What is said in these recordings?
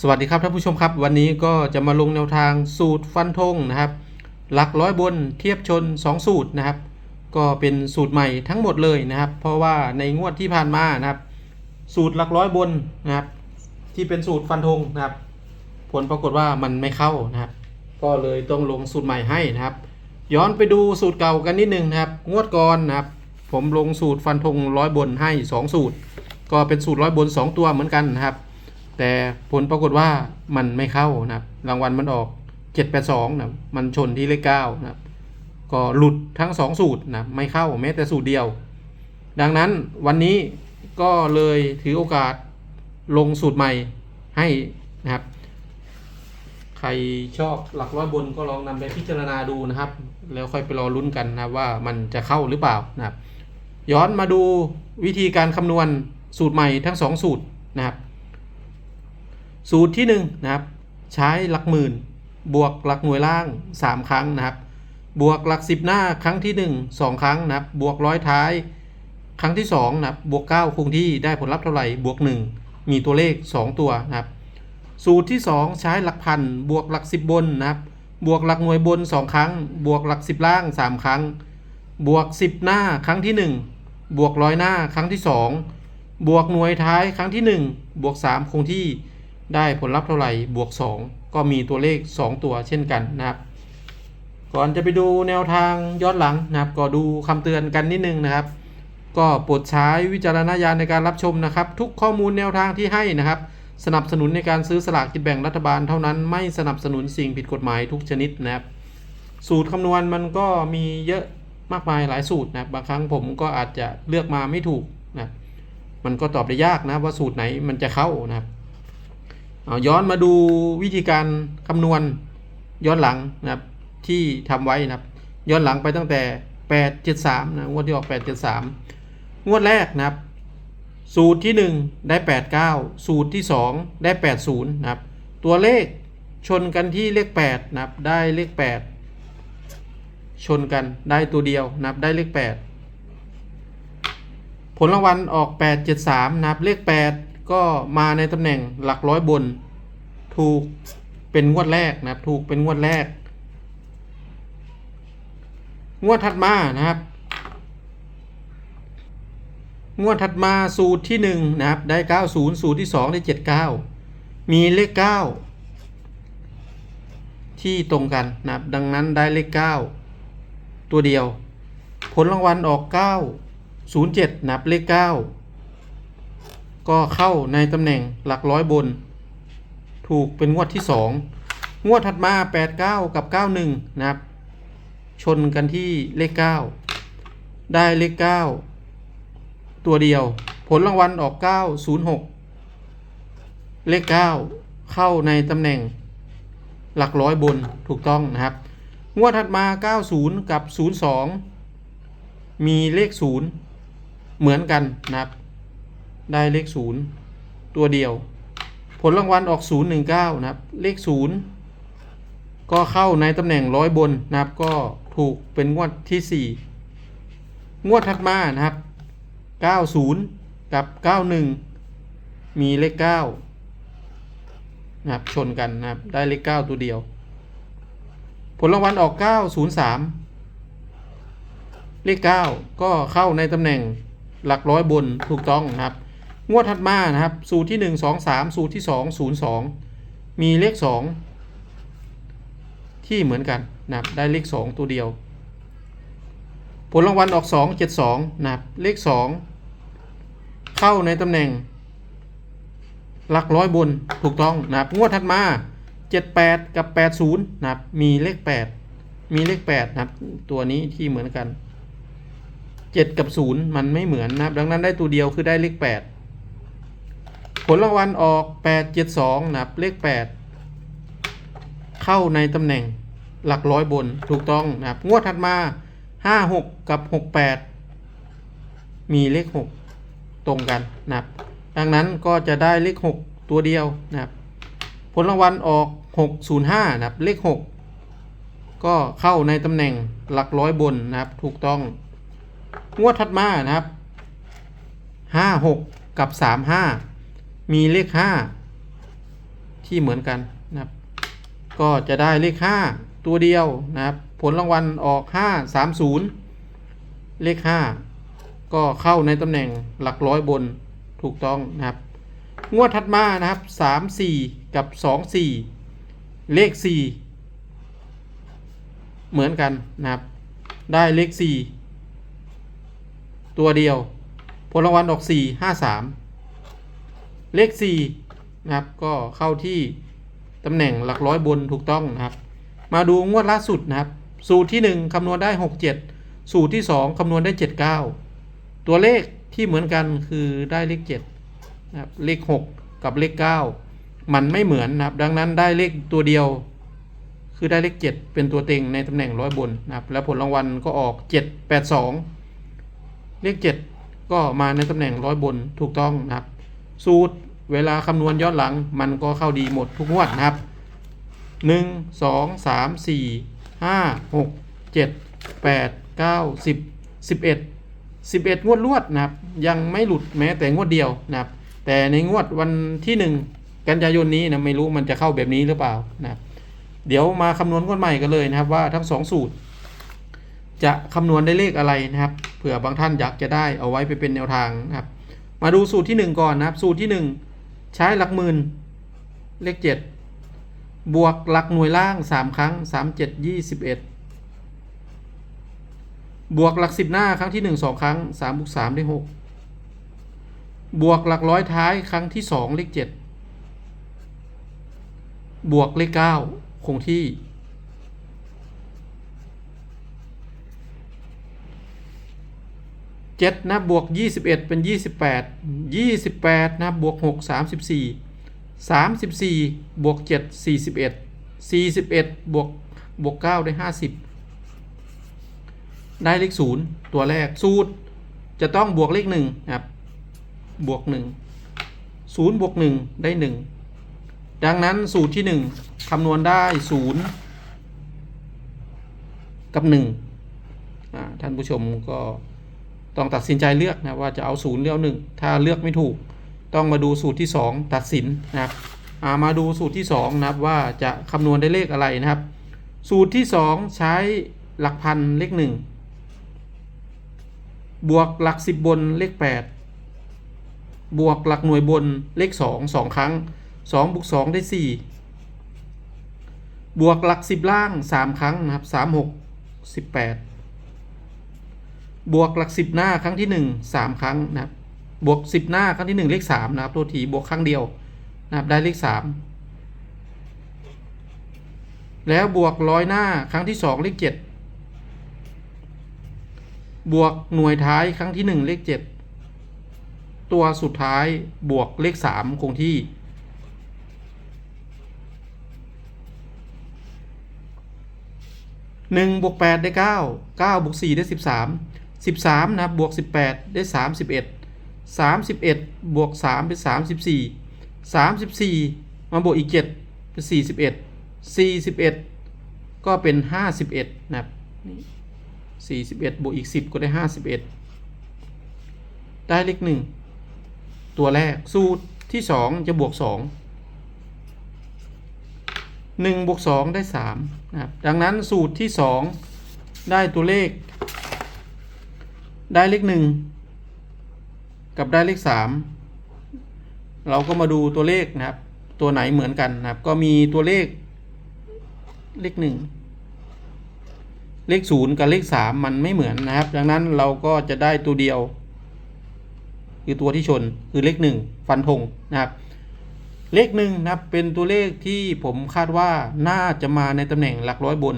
สวัสดีครับท่านผู้ชมครับ วันนี้ก็จะมาลงแนวทางสูตรฟันธงนะครับ หลักร้อยบนเทียบชน 2 สูตรนะครับ ก็เป็นสูตรใหม่ทั้งหมดเลยนะครับ เพราะว่าในงวดที่ผ่านมานะครับ สูตรหลักร้อยบนนะครับ ที่เป็นสูตรฟันธงนะครับ ผลปรากฏว่ามันไม่เข้านะครับ ก็เลยต้องลงสูตรใหม่ให้นะครับ ย้อนไปดูสูตรเก่ากันนิดนึงนะครับ งวดก่อนนะครับ ผมลงสูตรฟันธงร้อยบนให้ 2 สูตร ก็เป็นสูตรร้อยบน 2 ตัวเหมือนกันนะครับ แต่ผลปรากฏว่ามันไม่เข้านะครับรางวัลมันออก 782นะมันชนที่เลข9นะครับก็หลุดทั้ง 2 สูตรนะไม่เข้าแม้แต่สูตรเดียว ดังนั้นวันนี้ก็เลยถือโอกาสลงสูตรใหม่ให้นะครับ ใครชอบหลักร้อยบนก็ลองนำไปพิจารณาดูนะครับ แล้วค่อยไปรอลุ้นกันนะว่ามันจะเข้าหรือเปล่านะครับ ย้อนมาดูวิธีการคำนวณสูตรใหม่ทั้ง 2 สูตรนะครับ สูตรที่1นงนะครับใช้หลักหมื่น บวกหลักหน่วยล่าง 3 ครั้งนะครับ บวกหลัก 10 หน้าครั้งที่ 1 2 ครั้งนะครับ บวกร้อยท้าย ครั้งที่2นะครับบวก 9คงที่ได้ผลลัพธ์เท่าไหร่บวก 1 มีตัวเลข 2 ตัวนะครับ สูตรที่ 2 ใช้หลักพันบวกหลัก 10 บนนะครับ บวกหลักหน่วยบน 2 ครั้ง บวกหลัก 10 ล่าง 3 ครั้ง บวก 10 หน้าครั้งที่ 1 บวกร้อยหน้าครั้งที่ 2 บวกหน่วยท้ายครั้งที่ 1 บวก 3 คงที่ ได้ผลลัพธ์เท่าไหร่บวก 2 ก็มีตัวเลข 2 ตัวเช่นกันนะครับ ก่อนจะไปดูแนวทางย้อนหลังนะครับ ก็ดูคำเตือนกันนิดนึงนะครับ ก็โปรดใช้วิจารณญาณในการรับชมนะครับ ทุกข้อมูลแนวทางที่ให้นะครับ สนับสนุนในการซื้อสลากกินแบ่งรัฐบาลเท่านั้นไม่สนับสนุนสิ่งผิดกฎหมายทุกชนิดนะครับ สูตรคำนวณมันก็มีเยอะมากมายหลายสูตรนะครับบางครั้งผมก็อาจจะเลือกมาไม่ถูกนะมันก็ตอบได้ยากนะว่าสูตรไหนมันจะเข้านะครับ เอาย้อนมาดูวิธีการคำนวณย้อนหลังนะครับที่ทำไว้นะครับ ย้อนหลังไปตั้งแต่ 873นะงวดที่ออก 873 งวดแรกนะครับ สูตรที่ 1 ได้ 89 สูตรที่ 2 ได้ 80 นะครับ ตัวเลขชนกันที่เลข8นะครับได้เลข 8 ชนกันได้ตัวเดียวนะครับได้เลข 8 ผลรางวัลออก 873 นะครับเลข 8 ก็มาในตำแหน่งหลักร้อยบน ถูกเป็นงวดแรกนะครับ ถูกเป็นงวดแรก งวดถัดมานะครับ งวดถัดมาสูตรที่1นะครับได้ 90 สูตรที่ 2 ได้ 79 มีเลข 9 ที่ตรงกันนะครับ ดังนั้นได้เลข 9 ตัวเดียว ผลรางวัลออก 9 07 นับเลข 9 ก็เข้าในตำแหน่งหลักร้อยบน ถูกเป็นงวดที่ 2 งวดถัดมา 89 กับ 91 นะครับ ชนกันที่เลข 9 ได้เลข 9 ตัวเดียว ผลรางวัลออก 906 เลข 9 เข้าในตำแหน่งหลักร้อยบนถูกต้องนะครับ งวดถัดมา 90 กับ 02 มีเลข 0 เหมือนกันนะครับ ได้เลข 0 ตัวเดียว ผลรางวัลออก 019 นะครับ เลข 0 ก็เข้าในตำแหน่งร้อยบนนะครับ ก็ถูกเป็นงวดที่ 4 งวดถัดมานะครับ 90 กับ 91 มีเลข 9 นะครับ ชนกันนะครับ ได้เลข 9 ตัวเดียว ผลรางวัลออก 903เลข 9 ก็เข้าในตำแหน่งหลักร้อยบนถูกต้องนะครับ งวดถัดมานะครับ สูตรที่ 1 2 3 สูตรที่ 2 02 มีเลข 2 ที่เหมือนกันนะครับได้เลข 2 ตัวเดียว ผลรางวัลออก 2 7 2นะครับเลข 2 เข้าในตำแหน่ง หลักร้อยบนถูกต้องนะครับงวดถัดมา 78 กับ 80นะครับมีเลข 8 มีเลข8นะครับตัวนี้ที่เหมือนกัน 7 กับ 0 มันไม่เหมือนนะครับดังนั้นได้ตัวเดียวคือได้เลข 8 ผลรางวัลออก 8 7 2นะครับเลข 8 เข้าในตำแหน่งหลักร้อยบนถูกต้องนะครับ งวดถัดมาห้าหกกับหกแปดมีเลขหกตรงกันนะครับ ดังนั้นก็จะได้เลขหกตัวเดียวนะครับ ผลรางวัลออกหกศูนย์ห้านะครับเลขหกก็เข้าในตำแหน่งหลักร้อยบนนะครับถูกต้อง งวดถัดมานะครับห้าหกกับสา มีเลขห้าที่เหมือนกันนะครับ ก็จะได้เลข5ตัวเดียวนะครับ ผลรางวัลออก5 3 0เลข5ก็เข้าในตำแหน่งหลักร้อยบนถูกต้องนะครับ งวดถัดมานะครับ3 4กับ2 4เลข4เหมือนกันนะครับ ได้เลข4ตัวเดียว ผลรางวัลออก4 5 3 เลข4นะครับก็เข้าที่ตำแหน่งหลักร้อยบนถูกต้องนะครับ มาดูงวดล่าสุดนะครับ สูตรที่ 1คำนวณได้ 67 สูตรที่ 2คำนวณได้ 79 ตัวเลขที่เหมือนกันคือได้เลข7นะครับเลข 6 กับเลข 9 มันไม่เหมือนนะครับ ดังนั้นได้เลขตัวเดียว คือได้เลข 7 เป็นตัวเต็งในตำแหน่งร้อยบนนะครับแล้วผลรางวัลก็ออก 7 8 2 เลข 7 ก็มาในตำแหน่งร้อยบนถูกต้องนะครับ สูตร เวลาคำนวณย้อนหลังมันก็เข้าดีหมดทุกงวดนะครับหนึ่งสองสามสี่ห้าหกเจ็ดแปดเก้าสิบสิบเอ็ดสิบเอ็ดงวดรวดนะครับ ยังไม่หลุดแม้แต่งวดเดียวนะครับ แต่ในงวดวันที่หนึ่งกันยายนนี้นะไม่รู้มันจะเข้าแบบนี้หรือเปล่านะครับ เดี๋ยวมาคำนวณงวดใหม่กันเลยนะครับว่าทั้งสองสูตร จะคำนวณได้เลขอะไรนะครับเผื่อบางท่านอยากจะได้เอาไว้ไปเป็นแนวทางนะครับ มาดูสูตรที่หนึ่งก่อนนะครับ สูตรที่หนึ่ง ใช้หลักหมื่นเลขเจ็ดบวกหลักหน่วยล่าง3ครั้ง3 7 21บวกหลัก10หน้าครั้งที่1 2ครั้ง3บวก3ได้6บวกหลักร้อยท้ายครั้งที่2เลข7บวกเลข9คงที่ 7นะบวก 21 เป็น 28 28นะบวก 6 34สามสิบสี่บวกเจ็ดสี่สิบเอ็ดสี่สิบเอ็ดบวกบวกเก้าได้ห้าสิบได้เลขศูนย์ตัวแรกสูตร จะต้องบวกเลขหนึ่งครับบวกหนึ่งศูนย์บวกหนึ่งได้หนึ่งดังนั้นสูตรที่หนึ่งคำนวณได้ศูนย์กับหนึ่งอ่าท่านผู้ชมก็ ต้องตัดสินใจเลือกนะว่าจะเอาศูนย์หรือเอาหนึ่งถ้าเลือกไม่ถูก ต้องมาดูสูตรที่ 2 ตัดสินนะครับมาดูสูตรที่2นะครับว่าจะคำนวณได้เลขอะไรนะครับ สูตรที่ 2 ใช้หลักพันเลข 1 บวกหลัก 10 บนเลข 8 บวกหลักหน่วยบนเลข 2 2 ครั้ง2บวก2ได้ 4 บวกหลัก 10 ล่าง 3 ครั้งนะครับ 3 6 18 บวกหลัก10หน้าครั้งที่1 3ครั้งนะครับบวกสิบหน้าครั้งที่หนึ่งเลขสามนะครับตัวทีบวกครั้งเดียวนะครับได้เลขสามแล้วบวกร้อยหน้าครั้งที่สองเลขเจ็ดบวกหน่วยท้ายครั้งที่หนึ่งเลขเจ็ดตัวสุดท้ายบวกเลขสามคงที่หนึ่งบวกแปดได้เก้าเก้าบวกสี่ได้สิบสาม สิบสามนะครับบวกสิบแปดได้สามสิบเอ็ดสามสิบเอ็ดบวกสามเป็นสามสิบสี่สามสิบสี่มาบวกอีกเจ็ดเป็นสี่สิบเอ็ดสี่สิบเอ็ดก็เป็นห้าสิบเอ็ดนะครับสี่สิบเอ็ดบวกอีกสิบก็ได้ห้าสิบเอ็ดได้เลขหนึ่งตัวแรก สูตรที่สองจะบวกสองหนึ่งบวกสองได้สามนะครับ ดังนั้นสูตรที่สองได้ตัวเลข ได้เลขหนึ่งกับได้เลข3เราก็มาดูตัวเลขนะครับ ตัวไหนเหมือนกันนะครับ ก็มีตัวเลข เลข1เลข0กับเลข3มันไม่เหมือนนะครับ ดังนั้นเราก็จะได้ตัวเดียว คือตัวที่ชนคือเลข1ฟันธงนะครับ เลขหนึ่งนะครับเป็นตัวเลขที่ผมคาดว่าน่าจะมาในตำแหน่งหลักร้อยบน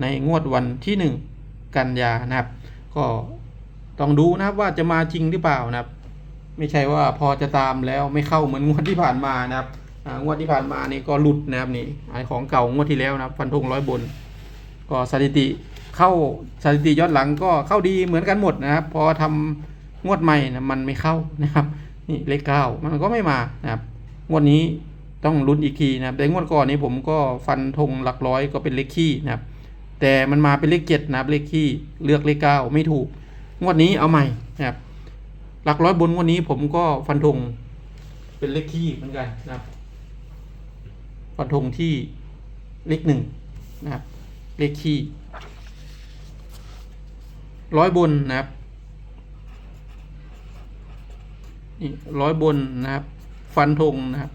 ในงวดวันที่1กันยานะครับ ก็ ต้องดูนะครับว่าจะมาจริงหรือเปล่านะครับ ไม่ใช่ว่าพอจะตามแล้วไม่เข้าเหมือนงวดที่ผ่านมานะครับงวดที่ผ่านมานี่ก็หลุดนะครับนี่ไอของเก่างวดที่แล้วนะครับฟันธงร้อยบน ก็สถิติเข้าสถิติย้อนหลังก็เข้าดีเหมือนกันหมดนะครับ พอทำงวดใหม่นะมันไม่เข้านะครับนี่เลขเก้ามันก็ไม่มานะครับ งวดนี้ต้องลุ้นอีกทีนะครับแต่งวดก่อนนี้ผมก็ฟันธงหลักร้อยก็เป็นเลขขี้นะครับ แต่มันมาเป็นเลขเจ็ดนะครับเลขขี้เลือกเลขเก้าไม่ถูก งวดนี้เอาใหม่นะครับ หลักร้อยบนงวดนี้ผมก็ฟันธงเป็นเลขขี้เหมือนกันนะครับ ฟันธงที่เลขหนึ่งนะครับ เลขคี่ร้อยบนนะครับนี่ร้อยบนนะครับ ฟันธงนะครับ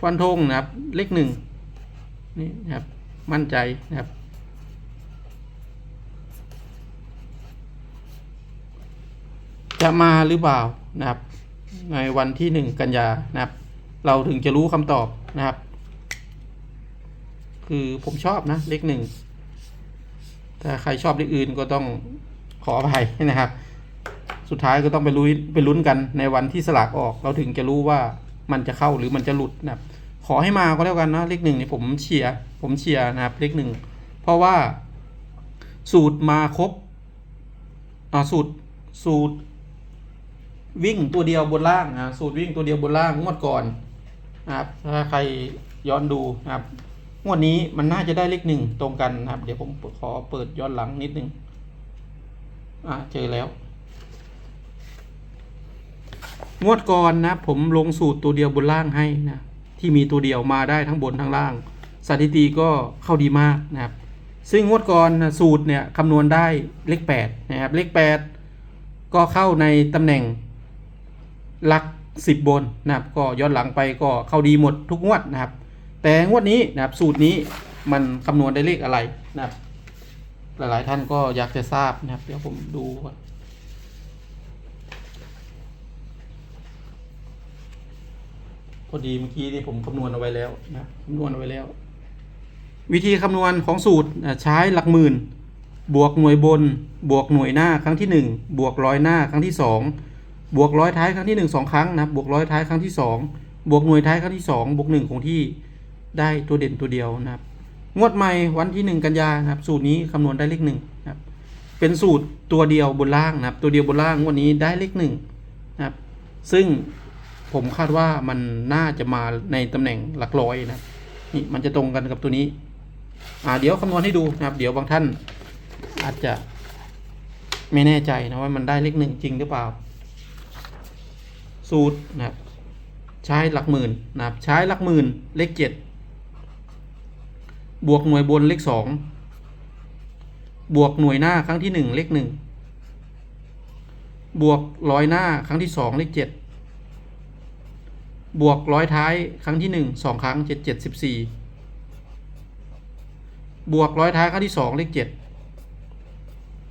ฟันธงนะครับ เลขหนึ่งนี่นะครับ มั่นใจนะครับ จะมาหรือเปล่านะครับ ในวันที่หนึ่งกันยานะครับ เราถึงจะรู้คำตอบนะครับ คือผมชอบนะเลขหนึ่งถ้าใครชอบเลขอื่นก็ต้องขออภัยนะครับ สุดท้ายก็ต้องไปลุ้นไปลุ้นกันในวันที่สลากออก เราถึงจะรู้ว่ามันจะเข้าหรือมันจะหลุดนะครับ ขอให้มาก็แล้วกันนะเลขหนึ่งนี่ผมเชียร์ผมเชียร์นะครับเลขหนึ่งเพราะว่าสูตรมาครบอ่าสูตรสูตร วิ่งตัวเดียวบนล่างนะสูตรวิ่งตัวเดียวบนล่างงวดก่อนนะครับถ้าใครย้อนดูนะครับงวดนี้มันน่าจะได้เลขหนึ่งตรงกันนะครับ เดี๋ยวผมขอเปิดย้อนหลังนิดนึงอ่าเจอแล้ว งวดก่อนนะ ผมลงสูตรตัวเดียวบนล่างให้นะที่มีตัวเดียวมาได้ทั้งบนทั้งล่าง สถิติก็เข้าดีมากนะครับ ซึ่งงวดก่อนนะสูตรเนี่ยคำนวณได้เลข8นะครับเลข8ก็เข้าในตำแหน่ง หลักสิบบนนะครับก็ย้อนหลังไปก็เข้าดีหมดทุกงวดนะครับ แต่งวดนี้นะครับสูตรนี้มันคำนวณได้เลขอะไรนะครับ หลายๆท่านก็อยากจะทราบนะครับ เดี๋ยวผมดูก่อนพอดีเมื่อกี้ที่ผมคำนวณเอาไว้แล้วนะคำนวณเอาไว้แล้ว วิธีคำนวณของสูตรใช้หลักหมื่น บวกหน่วยบน บวกหน่วยหน้าครั้งที่หนึ่งบวกร้อยหน้าครั้งที่สอง บวกร้อยท้ายครั้งที่หนึ่งสองครั้งนะครับบวกร้อยท้ายครั้งที่สองบวกหน่วยท้ายครั้งที่สองบวกหนึ่งของที่ได้ตัวเด่นตัวเดียวนะครับ งวดใหม่วันที่หนึ่งกันยานะครับ สูตรนี้คำนวณได้เลขหนึ่งนะครับ เป็นสูตรตัวเดียวบนล่างนะครับ ตัวเดียวบนล่างงวันนี้ได้เลขหนึ่งนะครับ ซึ่งผมคาดว่ามันน่าจะมาในตำแหน่งหลักร้อยนะครับนี่มันจะตรงกันกับตัวนี้ อ่าเดี๋ยวคำนวณให้ดูนะครับ เดี๋ยวบางท่านอาจจะไม่แน่ใจนะว่ามันได้เลขหนึ่งจริงหรือเปล่า สูตรนะครับใช้หลักหมื่นนะครับใช้หลักหมื่นเลขเจ็ดบวกหน่วยบนเลขสองบวกหน่วยหน้าครั้งที่หนึ่งเลขหนึ่งบวกร้อยหน้าครั้งที่สองเลขเจ็ดบวกร้อยท้ายครั้งที่หนึ่งสองครั้งเจ็ดเจ็ดสิบสี่บวกร้อยท้ายครั้งที่สองเลขเจ็ด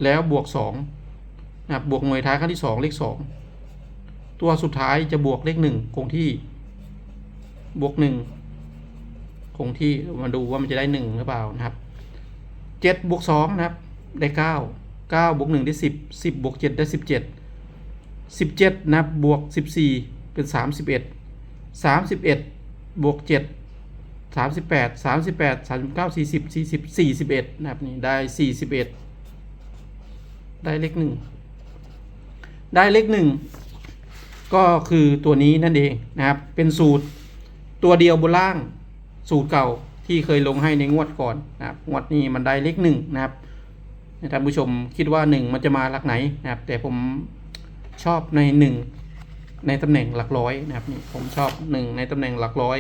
แล้วบวกสองนะครับบวกหน่วยท้ายครั้งที่สองเลขสอง ตัวสุดท้ายจะบวกเลขหนึ่งคงที่ บวกหนึ่งคงที่มาดูว่ามันจะได้หนึ่งหรือเปล่านะครับเจ็ดบวกสองนะครับได้เก้าเก้าบวกหนึ่งได้สิบสิบบวกเจ็ดได้สิบเจ็ดสิบเจ็ดนะครับบวกสิบสี่เป็นสามสิบเอ็ดสามสิบเอ็ดบวกเจ็ดสามสิบแปดสามสิบแปดสามสิบเก้าสี่สิบสี่สิบสี่สิบเอ็ดนะครับนี่ได้สี่สิบเอ็ดได้เลขหนึ่งได้เลขหนึ่ง ก็คือตัวนี้นั่นเองนะครับ เป็นสูตรตัวเดียวบนล่างสูตรเก่าที่เคยลงให้ในงวดก่อนนะครับงวดนี้มันได้เลขหนึ่งนะครับท่านผู้ชมคิดว่าหนึ่งมันจะมาหลักไหนนะครับ แต่ผมชอบในหนึ่งในตำแหน่งหลักร้อยนะครับนี่ผมชอบหนึ่งในตำแหน่งหลักร้อย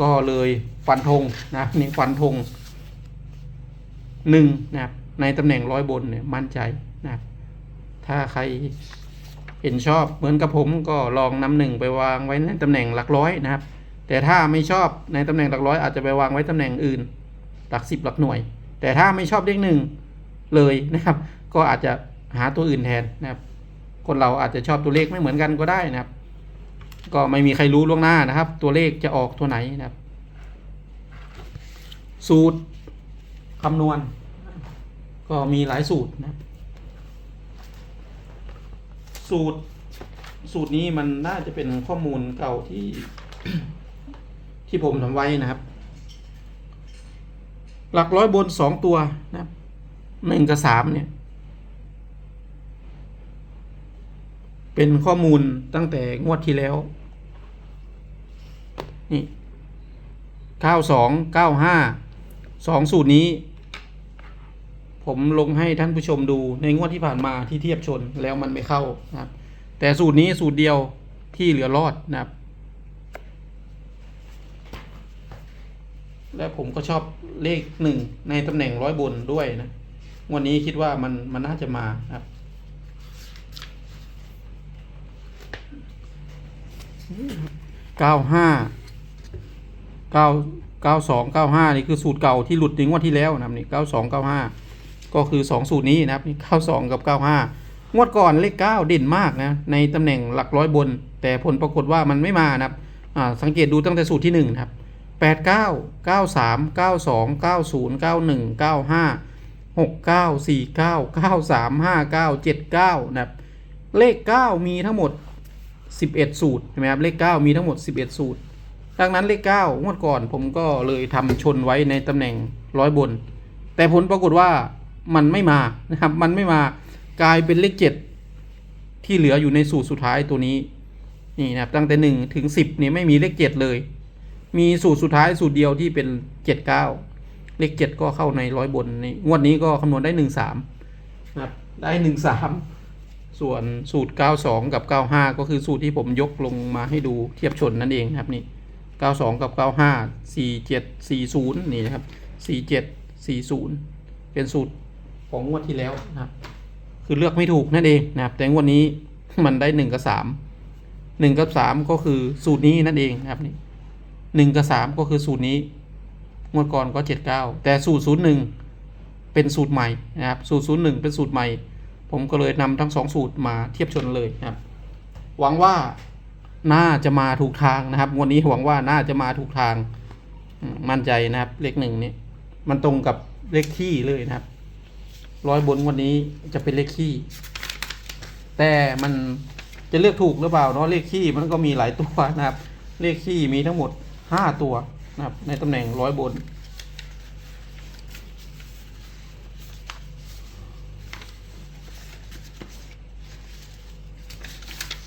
ก็เลยฟันธงนะนี่ฟันธงหนึ่งนะครับในตำแหน่งร้อยบนเนี่ยมั่นใจนะครับถ้าใคร เห็นชอบเหมือนกับผมก็ลองนำหนึ่งไปวางไว้ในตำแหน่งหลักร้อยนะครับ แต่ถ้าไม่ชอบในตำแหน่งหลักร้อยอาจจะไปวางไว้ตำแหน่งอื่น หลักสิบหลักหน่วย แต่ถ้าไม่ชอบเลขหนึ่งเลยนะครับ ก็อาจจะหาตัวอื่นแทนนะครับ คนเราอาจจะชอบตัวเลขไม่เหมือนกันก็ได้นะครับ ก็ไม่มีใครรู้ล่วงหน้านะครับ ตัวเลขจะออกตัวไหนนะครับ สูตรคำนวณ ก็มีหลายสูตรนะครับ สูตรสูตรนี้มันน่าจะเป็นข้อมูลเก่าที่ ที่ผมทำไว้นะครับ หลักร้อยบนสองตัวนะครับหนึ่งกับสามเนี่ย เป็นข้อมูลตั้งแต่งวดที่แล้ว นี่เก้าสองเก้าห้าสองสูตรนี้ ผมลงให้ท่านผู้ชมดูในงวดที่ผ่านมาที่เทียบชนแล้วมันไม่เข้านะครับ แต่สูตรนี้สูตรเดียวที่เหลือรอดนะครับ และผมก็ชอบเลขหนึ่งในตำแหน่งร้อยบนด้วยนะ วันนี้คิดว่ามันมันน่าจะมาครับเก้าห้าเก้าเก้าสองเก้าห้านี่คือสูตรเก่าที่หลุดในงวดที่แล้วนะครับนี่เก้าสองเก้าห้า ก็คือสองสูตรนี้นะครับนี่เก้าสองกับเก้าห้างวดก่อนเลขเก้าเด่นมากนะในตำแหน่งหลักร้อยบน แต่ผลปรากฏว่ามันไม่มานะครับสังเกตดูตั้งแต่สูตรที่หนึ่งนะครับแปดเก้าเก้าสามเก้าสองเก้าศูนย์เก้าหนึ่งเก้าห้าหกเก้าสี่เก้าเก้าสามห้าเก้าเจ็ดเก้านะครับเลขเก้ามีทั้งหมด 11 สูตรใช่ไหมครับเลข 9 มีทั้งหมด 11 สูตรดังนั้นเลข 9 งวดก่อนผมก็เลยทำชนไว้ในตำแหน่งร้อยบน แต่ผลปรากฏว่า มันไม่มานะครับ มันไม่มากลายเป็นเลข7ที่เหลืออยู่ในสูตรสุดท้ายตัวนี้นี่นะครับตั้งแต่1ถึง10เนี่ยไม่มีเลข7เลย มีสูตรสุดท้ายสูตรเดียวที่เป็น79เก้าเลข7ก็เข้าในร้อยบนนี่งวดนี้ก็คำนวณได้13นะครับได้13ส่วนสูตร 92 กับ 95 ก็คือสูตรที่ผมยกลงมาให้ดูเทียบชนนั่นเองครับนี่ 92 กับ 95 47 40 นี่นะครับ 47 40 เป็นสูตร ของงวดที่แล้วนะครับ คือเลือกไม่ถูกนั่นเองนะครับ แต่งวดนี้มันได้1กับ3 1กับ3ก็คือสูตรนี้นั่นเองนะครับนี่1กับ3ก็คือสูตรนี้งวดก่อนก็79แต่สูตร01เป็นสูตรใหม่นะครับ สูตร01เป็นสูตรใหม่ ผมก็เลยนำทั้งสองสูตรมาเทียบชนเลยนะครับ หวังว่าน่าจะมาถูกทางนะครับงวันนี้หวังว่าน่าจะมาถูกทางมั่นใจนะครับ เลขหนึ่งนี่มันตรงกับเลขขี้เลยนะครับ ร้อยบนวันนี้จะเป็นเลขขี้ แต่มันจะเลือกถูกหรือเปล่าเนาะเลขขี้มันก็มีหลายตัวนะครับ เลขขี้มีทั้งหมดห้าตัวนะครับ ในตำแหน่งร้อยบน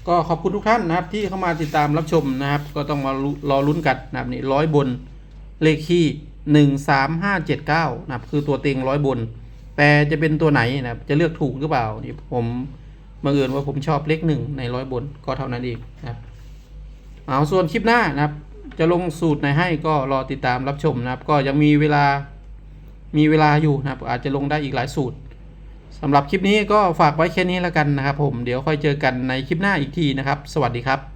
ก็ขอบคุณทุกท่านนะครับ ที่เข้ามาติดตามรับชมนะครับ ก็ต้องมารอลุ้นกันนะครับนี่ร้อยบนเลขที่หนึ่งสามห้าเจ็ดเก้านะครับ คือตัวเต็งร้อยบน แต่จะเป็นตัวไหนนะครับจะเลือกถูกหรือเปล่านี่ผมบังเอิญว่าผมชอบเลขหนึ่งในร้อยบนก็เท่านั้นเองนะครับเอาส่วนคลิปหน้านะครับ จะลงสูตรไหนให้ก็รอติดตามรับชมนะครับ ก็ยังมีเวลามีเวลาอยู่นะครับ อาจจะลงได้อีกหลายสูตรสำหรับคลิปนี้ก็ฝากไว้แค่นี้แล้วกันนะครับ ผมเดี๋ยวค่อยเจอกันในคลิปหน้าอีกทีนะครับ สวัสดีครับ